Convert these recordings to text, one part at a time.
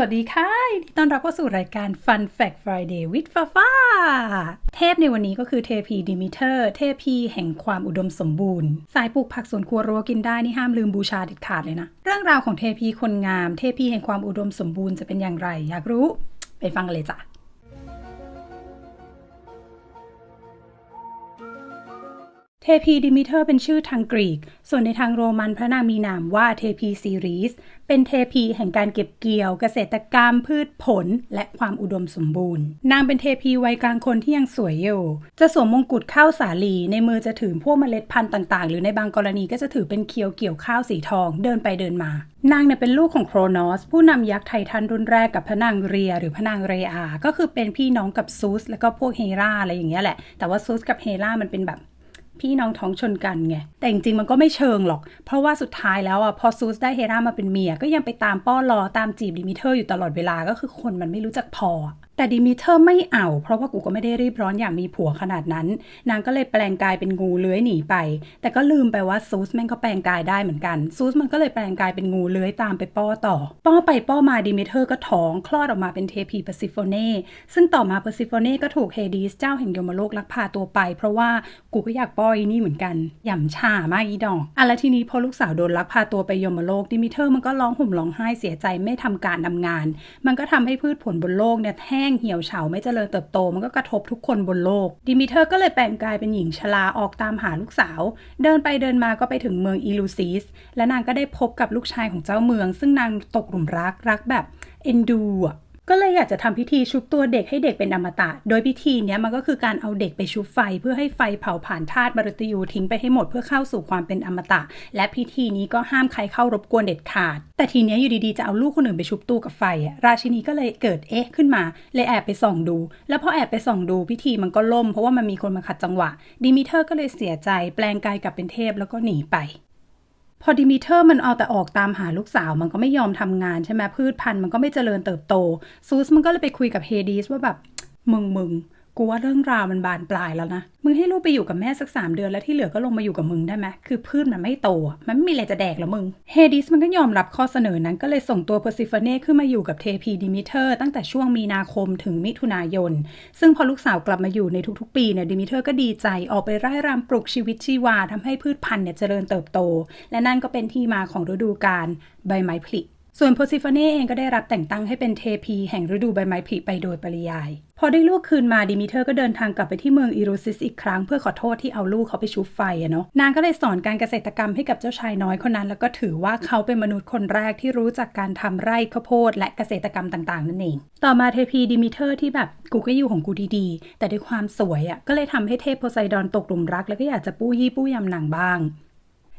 วัสดีค่ะต้อนรับเข้าสู่รายการ Fun Fact Friday with ฟ้าฟ้า เทพในวันนี้ก็คือเทพีดิมิเตอร์ เทพีแห่งความอุดมสมบูรณ์ สายปลูกผักสวนครัวรั้วกินได้นี่ห้ามลืมบูชาเด็ดขาดเลยนะ เรื่องราวของเทพีคนงาม เทพีแห่งความอุดมสมบูรณ์จะเป็นอย่างไร อยากรู้ ไปฟังกันเลยจ้ะ พีดิมิเตอร์เป็นชื่อทางกรีก ส่วนในทางโรมันพระนางมีนามว่าเทพีซีรีส เป็นเทพีแห่งการเก็บเกี่ยวเกษตรกรรมพืชผลและความอุดมสมบูรณ์ นางเป็นเทพีวัยกลางคนที่ยังสวยอยู่ จะสวมมงกุฎข้าวสาลีในมือจะถือพวกเมล็ดพันธุ์ต่าง ๆ หรือในบางกรณีก็จะถือเป็นเคียวเกี่ยวข้าวสีทองเดินไปเดินมานางเนี่ยเป็นลูกของโครนอส ผู้นำยักษ์ไททันรุ่นแรกกับพระนางเรีย หรือพระนางเรอา ก็คือเป็นพี่น้องกับซูส แล้วก็พวกเฮราอะไรอย่างเงี้ยแหละ แต่ว่าซูสกับเฮรามันเป็นแบบ พี่น้องท้องชนกันไง แต่จริงๆมันก็ไม่เชิงหรอก เพราะว่าสุดท้ายแล้วอะพอซูสได้เฮรามาเป็นเมีย ก็ยังไปตามป้อรอตามจีบดิมิเทอร์อยู่ตลอดเวลาก็คือคนมันไม่รู้จักพอ แต่ดิมิเทอร์ไม่เอา เพราะว่ากูก็ไม่ได้รีบร้อนอยากมีผัวขนาดนั้น นางก็เลยแปลงกายเป็นงูเลื้อยหนีไป แต่ก็ลืมไปว่าซูสแม่งก็แปลงกายได้เหมือนกัน ซูสมันก็เลยแปลงกายเป็นงูเลื้อยตามไปป้อต่อ ป้อไปป้อมาดิมิเทอร์ก็ท้องคลอดออกมาเป็นเทพีเปอร์ซิโฟเน่ ซึ่งต่อมาเปอร์ซิโฟเน่ก็ถูกเฮดีสเจ้าแห่งยมโลกลักพาตัวไป เพราะว่ากูก็อยากป้ออีนี่เหมือนกันหย่ำฉ่ามากอีดอกอะแล้วทีนี้พอลูกสาวโดนลักพาตัวไปยมโลกดิมิเทอร์มันก็ร้องห่มร้องไห้เสียใจไม่ทำการทำงาน มันก็ทำให้พืชผลบนโลกเนี่ยแห้งเหี่ยวเฉาไม่เจริญเติบโตมันก็กระทบทุกคนบนโลก ดิมิเทอร์ก็เลยแปลงกายเป็นหญิงชราออกตามหาลูกสาว เดินไปเดินมาก็ไปถึงเมืองอิลูซิสและนางก็ได้พบกับลูกชายของเจ้าเมือง ซึ่งนางตกหลุมรักรักแบบเอ็นดูอะ ก็เลยอยากจะทำพิธีชุบตัวเด็กให้เด็กเป็นอมตะ โดยพิธีนี้มันก็คือการเอาเด็กไปชุบไฟ เพื่อให้ไฟเผาผ่านธาตุมฤตยูทิ้งไปให้หมดเพื่อเข้าสู่ความเป็นอมตะ และพิธีนี้ก็ห้ามใครเข้ารบกวนเด็ดขาด แต่ทีนี้อยู่ดีๆจะเอาลูกคนอื่นไปชุบตู้กับไฟอะราชินีก็เลยเกิดเอ๊ะขึ้นมา เลยแอบไปส่องดู แล้วพอแอบไปส่องดูพิธีมันก็ล่ม เพราะว่ามันมีคนมาขัดจังหวะดิมิเทอร์ก็เลยเสียใจแปลงกายกลับเป็นเทพแล้วก็หนีไป พอดิมิเทอร์มันเอาแต่ออกตามหาลูกสาวมันก็ไม่ยอมทำงานใช่ไหมพืชพันธุ์มันก็ไม่เจริญเติบโตซูสมันก็เลยไปคุยกับเฮดีสว่าแบบมึงมึง กูว่าเรื่องราวมันบานปลายแล้วนะ มึงให้ลูกไปอยู่กับแม่สักสามเดือนแล้วที่เหลือก็ลงมาอยู่กับมึงได้ไหมคือพืชมันไม่โต มันไม่มีอะไรจะแดกแล้วมึง เฮดิสมันก็ยอมรับข้อเสนอนั้นก็เลยส่งตัวเพอร์ซิฟเน่ขึ้นมาอยู่กับเทพีดิมิเทอร์ตั้งแต่ช่วงมีนาคมถึงมิถุนายน ซึ่งพอลูกสาวกลับมาอยู่ในทุกๆ ปีเนี่ยดิมิเทอร์ก็ดีใจออกไปไร่รำปลุกชีวิตชีวาทำให้พืชพันธุ์เนี่ยเจริญเติบโต และนั่นก็เป็นที่มาของฤดูกาลใบไม้ผลิ ส่วนโพซิฟเน่เองก็ได้รับแต่งตั้งให้เป็นเทพีแห่งฤดูใบไม้ผลิไปโดยปริยาย พอได้ลูกคืนมาดิมิเทอร์ก็เดินทางกลับไปที่เมืองอีโรซิสอีกครั้งเพื่อขอโทษที่เอาลูกเขาไปชุบไฟอะเนาะนางก็เลยสอนการเกษตรกรรมให้กับเจ้าชายน้อยคนนั้น แล้วก็ถือว่าเขาเป็นมนุษย์คนแรกที่รู้จักการทำไร่ข้าวโพดและเกษตรกรรมต่างๆ นั่นเอง ต่อมาเทพีดิมิเทอร์ที่แบบกูก็อยู่ของกูดีๆ แต่ด้วยความสวยอะก็เลยทำให้เทพโพไซดอนตกหลุมรัก แล้วก็อยากจะปู้ยี่ปู้ยำนางบ้าง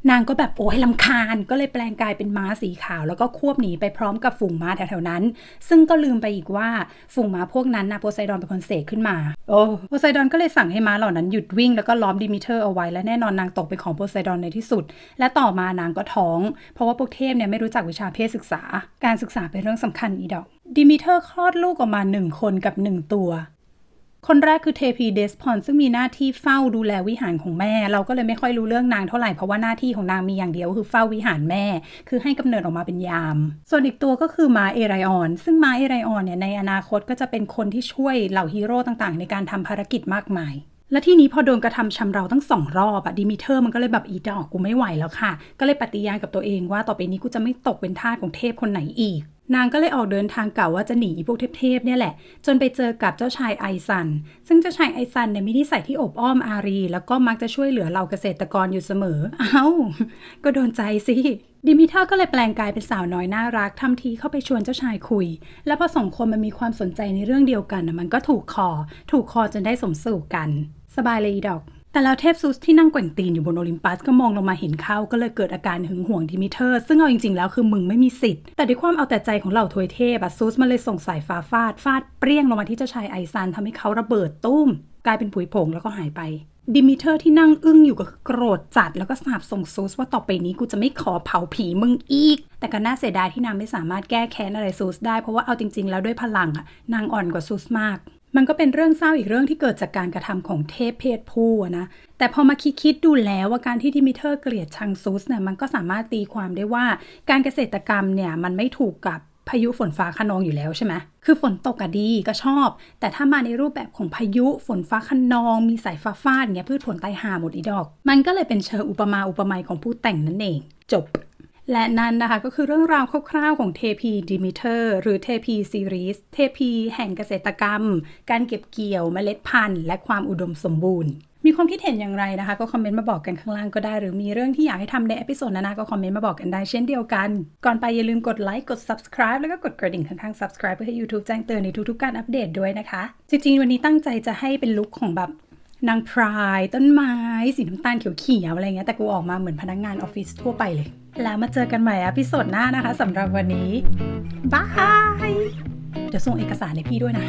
นางก็แบบโอ้ยลำคาญก็เลยแปลงกายเป็นม้าสีขาว แล้วก็ควบหนีไปพร้อมกับฝูงม้าแถวๆนั้น ซึ่งก็ลืมไปอีกว่าฝูงม้าพวกนั้นนะโพไซดอนเป็นคนเสกขึ้นมาโอ้โพไซดอนก็เลยสั่งให้ม้าเหล่านั้นหยุดวิ่งแล้วก็ล้อมดิมิเทอร์เอาไว้และแน่นอนนางตกเป็นของโพไซดอนในที่สุด และต่อมานางก็ท้อง เพราะว่าพวกเทพเนี่ยไม่รู้จักวิชาเพศศึกษา การศึกษาเป็นเรื่องสำคัญอีดอกดิมิเทอร์คลอดลูกออกมาหนึ่งคนกับหนึ่งตัว คนแรกคือเทพีเดสพอนซึ่งมีหน้าที่เฝ้าดูแลวิหารของแม่ เราก็เลยไม่ค่อยรู้เรื่องนางเท่าไหร่เพราะว่าหน้าที่ของนางมีอย่างเดียวคือเฝ้าวิหารแม่ คือให้กำเนิดออกมาเป็นยาม ส่วนอีกตัวก็คือมาเอไรออน ซึ่งมาเอไรออนเนี่ยในอนาคตก็จะเป็นคนที่ช่วยเหล่าฮีโร่ต่างๆ ในการทำภารกิจมากมายและที่นี้พอโดนกระทำชำเราตั้งสองรอบอะดิมิเทอร์มันก็เลยแบบอีดอกกูไม่ไหวแล้วค่ะ ก็เลยปฏิญาณกับตัวเองว่าต่อไปนี้กูจะไม่ตกเป็นทาสของเทพคนไหนอีก นางก็เลยออกเดินทางเก่าว่าจะหนีพวกเทพๆเนี่ยแหละ จนไปเจอกับเจ้าชายไอซัน ซึ่งเจ้าชายไอซันเนี่ยมีนิสัยที่อบอ้อมอารี แล้วก็มักจะช่วยเหลือเราเกษตรกรอยู่เสมอ เอ้า ก็โดนใจสิดิมิเทอร์ก็เลยแปลงกายเป็นสาวน้อยน่ารักทำทีเข้าไปชวนเจ้าชายคุย แล้วพอสองคนมันมีความสนใจในเรื่องเดียวกันมันก็ถูกคอ ถูกคอจนได้สมสู่กัน สบายเลยอีดอก แต่แล้วเทพซูสที่นั่งแกว่งตีนอยู่บนโอลิมปัสก็มองลงมาเห็นเขาก็เลยเกิดอาการหึงหวงดิมิเทอร์ ซึ่งเอาจริงๆแล้วคือมึงไม่มีสิทธิ์ แต่ด้วยความเอาแต่ใจของเหล่าทวยเทพอะซูสมันเลยส่งสายฟ้าฟาด ฟาดเปรี้ยงลงมาที่เจ้าชายไอซันทำให้เขาระเบิดตุ้ม กลายเป็นผุยผงแล้วก็หายไปดิมิเทอร์ที่นั่งอึ้งอยู่ก็โกรธจัดแล้วก็สาบส่งซูสว่าต่อไปนี้กูจะไม่ขอเผาผีมึงอีก แต่ก็น่าเสียดายที่นางไม่สามารถแก้แค้นอะไรซูสได้เพราะว่าเอาจริง ๆ แล้วด้วยพลังอะนางอ่อนกว่าซูสมาก มันก็เป็นเรื่องเศร้าอีกเรื่องที่เกิดจากการกระทำของเทพเพศผู้นะแต่พอมาคิดคิดๆดูแล้วว่าการที่ดิมิเทอร์เกลียดชังซูสเนี่ยมันก็สามารถตีความได้ว่าการเกษตรกรรมเนี่ยมันไม่ถูกกับพายุฝนฟ้าคะนองอยู่แล้วใช่ไหมคือฝนตกอะดีก็ชอบ แต่ถ้ามาในรูปแบบของพายุฝนฟ้าคะนอง มีสายฟ้าฟาดเงี้ยพืชผลตายหาหมดอีดอก มันก็เลยเป็นเชิงอุปมาอุปไมยของผู้แต่งนั่นเอง จบ และนั่นนะคะก็คือเรื่องราวคร่าวๆของเทพีดิมิเตอร์ หรือเทพีซีรีส์เทพีแห่งเกษตรกรรม การเก็บเกี่ยวเมล็ดพันธุ์ และความอุดมสมบูรณ์ มีความคิดเห็นอย่างไรนะคะ ก็คอมเมนต์มาบอกกันข้างล่างก็ได้ หรือมีเรื่องที่อยากให้ทำในเอพิโซดนั้นก็คอมเมนต์มาบอกกันได้เช่นเดียวกัน ก่อนไปอย่าลืมกดไลค์กด subscribe แล้วก็กดกระดิ่งข้างๆ subscribe เพื่อให้ YouTube แจ้งเตือนในทุกๆการอัปเดตด้วยนะคะ จริงๆวันนี้ตั้งใจจะให้เป็นลุคของแบบ นางพรายต้นไม้สีน้ำตาลเขียวๆอะไรเงี้ยแต่กูออกมาเหมือนพนักงานออฟฟิศทั่วไปเลย แล้วมาเจอกันใหม่อพิโซดหน้านะคะสำหรับวันนี้บายเดี๋ยวส่งเอกสารให้พี่ด้วยนะ